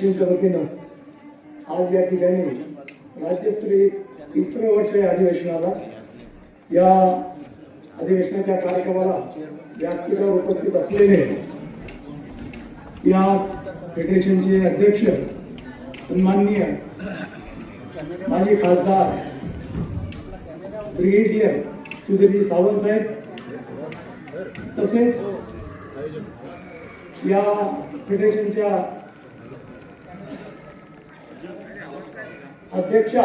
फेडरेशनच्या वतीनं आज या ठिकाणी राज्यस्तरीय तिसरं वर्ष या अधिवेशनाला या अधिवेशनाच्या कार्यक्रमाला व्यासपीठावर उपस्थित असलेले या फेडरेशनचे अध्यक्ष सन्माननीय माजी खासदार ब्रिगेडियर सुधीरजी सावंत साहेब तसेच या फेडरेशनच्या अध्यक्षा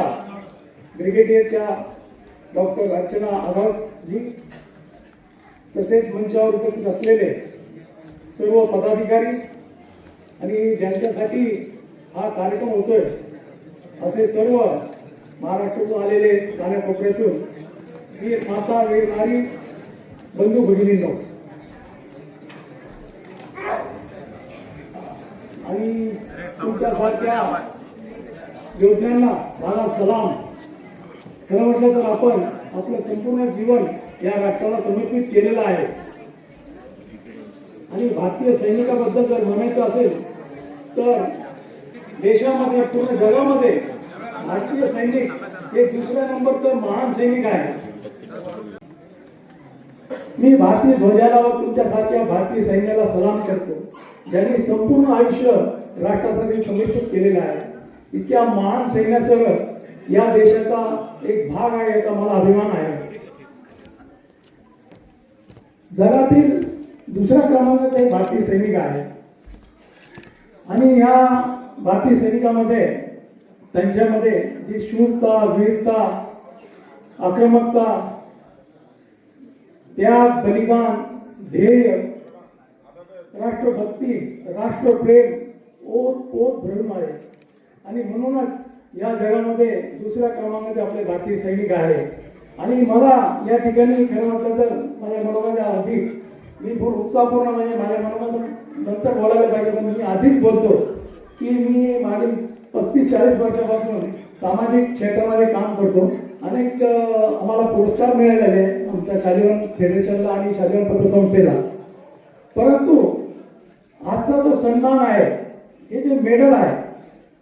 ब्रिगेडियरच्या डॉक्टर अर्चना जी तसेच मंचावर उपस्थित असलेले सर्व पदाधिकारी आणि ज्यांच्यासाठी हा कार्यक्रम होतोय असे सर्व महाराष्ट्रातून आलेले कानाकोपऱ्यातून वीर माता वीर नारी बंधू भगिनींनो. आणि तुमच्यासारख्या योद्ध्यांना माझा सलाम. खरं म्हटलं तर आपण आपलं संपूर्ण जीवन या राष्ट्राला समर्पित केलेलं आहे. आणि भारतीय सैनिकाबद्दल जर म्हणायचं असेल तर देशामध्ये पूर्ण जगामध्ये भारतीय सैनिक हे दुसऱ्या नंबरचं महान सैनिक आहे. मी भारतीय ध्वजाला व तुमच्यासारख्या भारतीय सैन्याला सलाम करतो ज्यांनी संपूर्ण आयुष्य राष्ट्रासाठी समर्पित केलेलं आहे. इतक्या महान सैन्यासह या देशाचा एक भाग आहे याचा मला अभिमान आहे. जगातील दुसऱ्या क्रमांकाचे भारतीय सैनिक आहे आणि या भारतीय सैनिकामध्ये त्यांच्यामध्ये जी शूरता वीरता आक्रमकता त्याग बलिदान ध्येय राष्ट्रभक्ती राष्ट्रप्रेम ओत ओत भरून आहे आणि म्हणूनच या जगामध्ये दुसऱ्या क्रमांकाचे आपले भारतीय सैनिक आहे आणि मला या ठिकाणी खरं म्हटलं तर माझ्या मनोबाच्या आधीच मी खूप उत्साहपूर्ण म्हणजे माझ्या मनोबात नंतर बोलायला पाहिजे पण मी आधीच बोलतो की मी मागील पस्तीस चाळीस वर्षापासून सामाजिक क्षेत्रामध्ये काम करतो. अनेक आम्हाला पुरस्कार मिळालेले आहे आमच्या शालिवन फेडरेशनला आणि शालिवन पत्रसंस्थेला परंतु आजचा जो सन्मान आहे हे जे मेडल आहे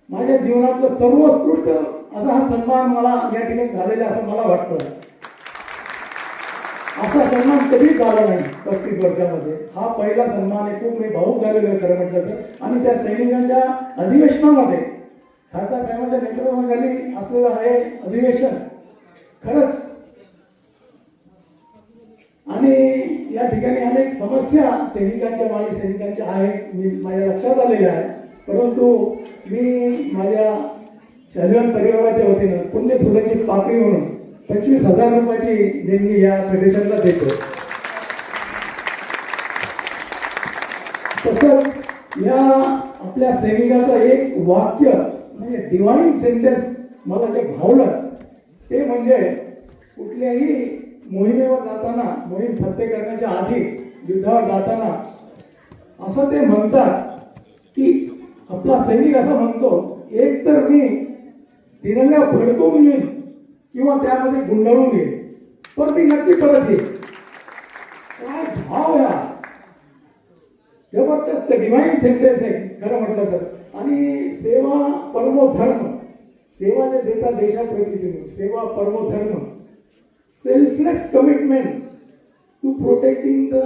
माझ्या जीवनातलं सर्वोत्कृष्ट असा हा सन्मान मला या ठिकाणी झालेला असं मला वाटतं. असा सन्मान कधीच झाला नाही पस्तीस वर्षामध्ये. हा पहिला सन्मान आहे खूप मी भाऊक झालेलो आहे खरं म्हटलं तर. आणि त्या सैनिकांच्या अधिवेशनामध्ये खासदार साहेबांच्या नेतृत्वाखाली असलेलं आहे अधिवेशन. खरंच. आणि या ठिकाणी अनेक समस्या सैनिकांच्या माजी सैनिकांच्या आहेत मी माझ्या लक्षात आलेल्या आहे परंतु मी शहरीवन परिवाराच्या वतीनं पुण्य फुलाची पाकळी म्हणून पंचवीस हजार रुपयाची देणगी या फेडरेशनला देतो. तसंच या आपल्या सैनिकाचं एक वाक्य म्हणजे डिवाईन सेंटेन्स मला जे भावलं ते म्हणजे कुठल्याही मोहिमेवर जाताना मोहीम फत्ते करण्याच्या आधी युद्धावर जाताना असं ते म्हणतात की आपला सैनिक असं म्हणतो एक तर मी तिरंगा फडकवून येईन किंवा त्यामध्ये गुंडाळून येईन पण ती नक्की परत येईल. काय भाव या जबरदस्त डिवाइन सेंटेन्स आहे खरं म्हटलं तर. आणि सेवा परमोधर्म सेवा जे देतात देशाप्रती सेवा परमोधर्म selfless commitment to protecting the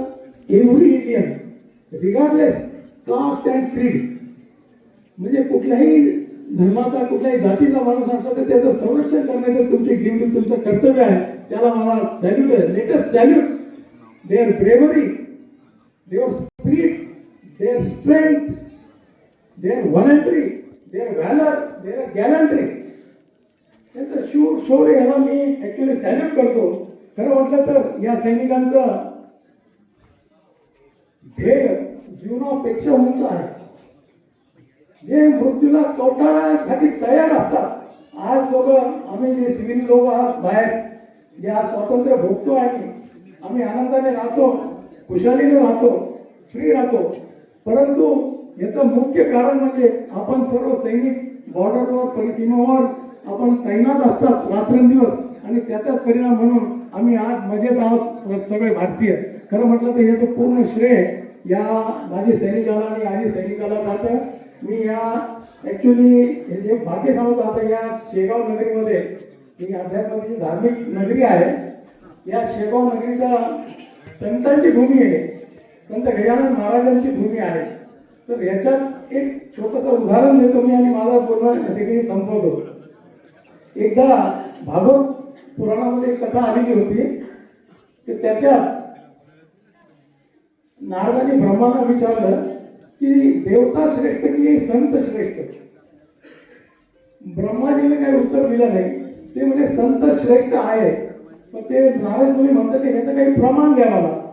every Indian regardless caste and creed म्हणजे कुठल्याही धर्माचा कुठल्याही जातीचा माणूस असला तर त्याचं संरक्षण करण्याचं तुमची ड्युटी तुमचं कर्तव्य आहे. त्याला मला सॅल्यूट आहे latest salute their bravery their spirit their strength their voluntary their valour their gallantry त्यांचं शूर शौर्य ह्याला मी ऍक्च्युली सॅल्यूट करतो. खरं म्हटलं तर या सैनिकांचं ध्येय जीवनापेक्षा उंच आहे. जे मृत्यूला कवटाळण्यासाठी तयार असतात आज लोक आम्ही जे सिव्हिल लोक आहात बाहेर जे आज स्वातंत्र्य भोगतो आहे आम्ही आनंदाने राहतो खुशालीने राहतो फ्री राहतो. परंतु याचं मुख्य कारण म्हणजे आपण सर्व सैनिक बॉर्डरवर परिसीमावर आपण तैनात असतात रात्रंदिवस आणि त्याचाच परिणाम म्हणून आम्ही आज मजेत आहोत सगळे भारतीय. खरं म्हटलं तर याचं पूर्ण श्रेय या माझी सैनिकाला आणि आधी सैनिकाला जातं. मी या ऍक्च्युली हे जे भाग्य सांगतो आता या शेगाव नगरीमध्ये ही अध्यात्माची धार्मिक नगरी आहे. या शेगाव नगरीचा संतांची भूमी आहे. संत गजानन महाराजांची भूमी आहे. तर याच्यात एक छोटंसं उदाहरण देतो मी आणि माझा पूर्ण ठिकाणी संपवतो. एकदा भागवत पुराणामध्ये एक कथा आलेली होती. की त्याच्यात नारदाने ब्रह्मांना विचारलं की देवता श्रेष्ठ की संत श्रेष्ठ? ब्रह्माजीने काही उत्तर दिलं नाही. ते म्हणजे संत श्रेष्ठ आहे. पण ते नारद तुम्ही म्हणतात की ह्याचं काही प्रमाण द्या मला.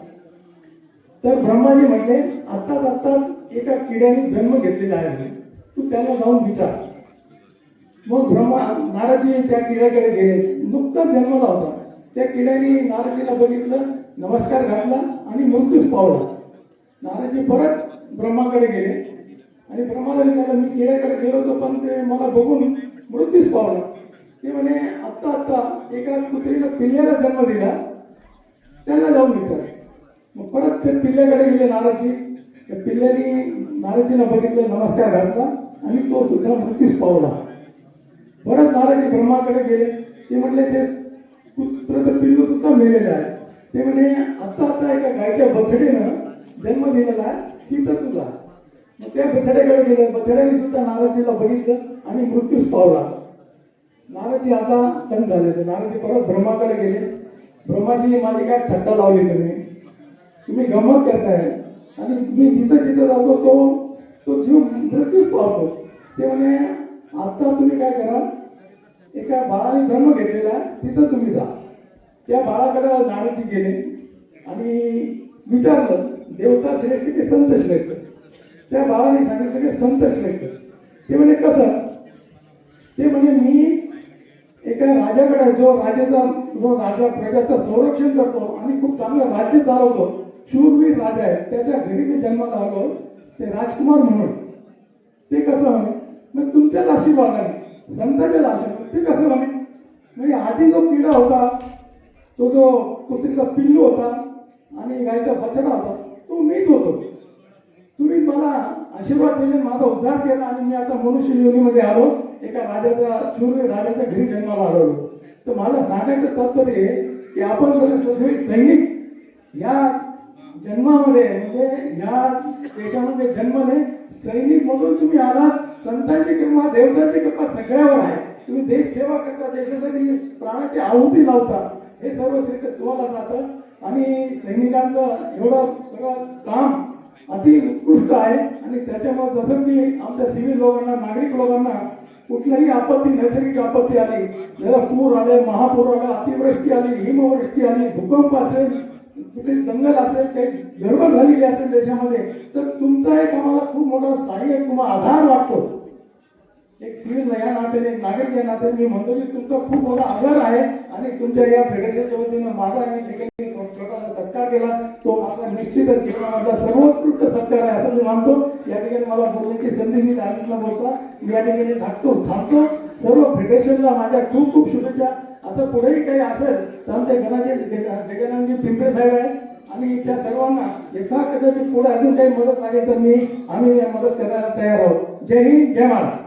तर ब्रह्माजी म्हणले आत्ताच आत्ताच एका किड्याने जन्म घेतलेला आहे तू त्याला जाऊन विचार. मग ब्रह्मा नाराजी त्या किड्याकडे गेले. नुकताच जन्मला होता. त्या किड्याने नाराजीला बघितलं नमस्कार घातला आणि मृत्यूच पावला. नाराजी परत ब्रह्माकडे गेले. आणि ब्रह्माला विचारलं मी केळ्याकडे गेलो होतो पण ते मला बघून मृत्यूच पावलं. ते म्हणे आत्ता आत्ता एका कुत्रीला पिल्ल्याला जन्म दिला. त्यांना जाऊन विचार. मग परत ते पिल्ल्याकडे गेले नाराजी. त्या पिल्ल्याने नाराजीला बघितलं नमस्कार घातला आणि तो सुद्धा मृत्यूच पावला. परत नाराजी ब्रह्माकडे गेले. ते म्हटले ते पुत्र पिल्लू सुद्धा मेलेलं आहे. ते म्हणे आत्ता आता एका गायच्या बछडीनं जन्म दिलेला आहे. तिथं तुझा मग त्या बछड्याकडे गेले. बछड्याने सुद्धा नाराजीला बघितलं आणि मृत्यूच पावला. नाराजी आता तंग झाले नाराजी परत ब्रह्माकडे गेले. ब्रह्माची माझी काय थट्टा लावली तुम्ही? तुम्ही गमत करताय. आणि मी जिथं जिथं जातो तो तो जीव मृत्यूच पावतो. ते म्हणे आता तुम्ही काय करा? एका बाळाने जन्म घेतलेला आहे, तिथं तुम्ही जा. त्या बाळाकडे नाराजी गेले आणि विचारलं देवता श्रेष्ठ की संत श्रेष्ठ. त्या बाळाने सांगितलं की संत श्रेष्ठ. ते म्हणे कसं? ते म्हणजे मी एका राजाकडे जो राजाचा जो राजा प्रजाचं संरक्षण करतो आणि खूप चांगलं राज्य चालवतो. शूरवीर राजा आहे. त्याच्या घरी मी जन्माला आलो. ते राजकुमार म्हणून. ते कसं म्हणे? मग तुमच्याच आशीर्वादाने संतांच्याच आशीर्वाद ते कसं म्हणे? म्हणजे आधी जो किडा होता तो जो कुत्रीचा पिल्लू होता आणि गायचा बछडा होता तो मीच होतो. तुम्ही मला आशीर्वाद दिले माझा उद्धार केला आणि मी आता मनुष्य योनीमध्ये आलो. एका राजाच्या शूर राजाच्या घरी जन्माला आलो. तर मला सांगायचं तात्पर्य आहे की आपण जर सैनिक या जन्मामध्ये म्हणजे या देशामध्ये जन्मले सैनिक म्हणून तुम्ही आलात संतांची किंवा देवतांची किंवा सगळ्यावर आहे. तुम्ही देश सेवा करता देशासाठी प्राणाची आहुती लावता. हे सर्व श्रेष्ठ तुम्हाला जातं. आणि सैनिकांचं एवढं सगळं काम अति उत्कृष्ट आहे. आणि त्याच्यामुळे जसं की आमच्या सिव्हिल लोकांना नागरिक लोकांना कुठल्याही आपत्ती नैसर्गिक आपत्ती आली ज्याला पूर आले महापूर आला अतिवृष्टी आली हिमवृष्टी आली भूकंप असेल कुठे जंगल असेल काही गडबड झालेली असेल देशामध्ये तर तुमचा एक आम्हाला खूप मोठा सहाय्य किंवा आधार वाटतो. एक सिव्हिल या नात्याने एक नागरिक या नात्याने मी म्हणतो की तुमचा खूप मोठा आधार आहे आणि तुमच्या या फेडरेशनच्या वतीनं माझा केला तो माझा निश्चितच जीवनामधला सर्वोत्कृष्ट सत्कार आहे असं मी मानतो. या ठिकाणी मला बोलण्याची संधी मी सांगितलं बोलता मी या ठिकाणी थांबतो थांबतो. सर्व फेडरेशनला माझ्या खूप खूप शुभेच्छा. असं पुढेही काही असेल तर आमच्या गणाचे गजाननजी पिंपळे साहेब आहे आणि त्या सर्वांना यथा कदाचित पुढे अजून काही मदत लागेल तर मी आम्ही मदत करायला तयार आहोत. जय हिंद जय महाराज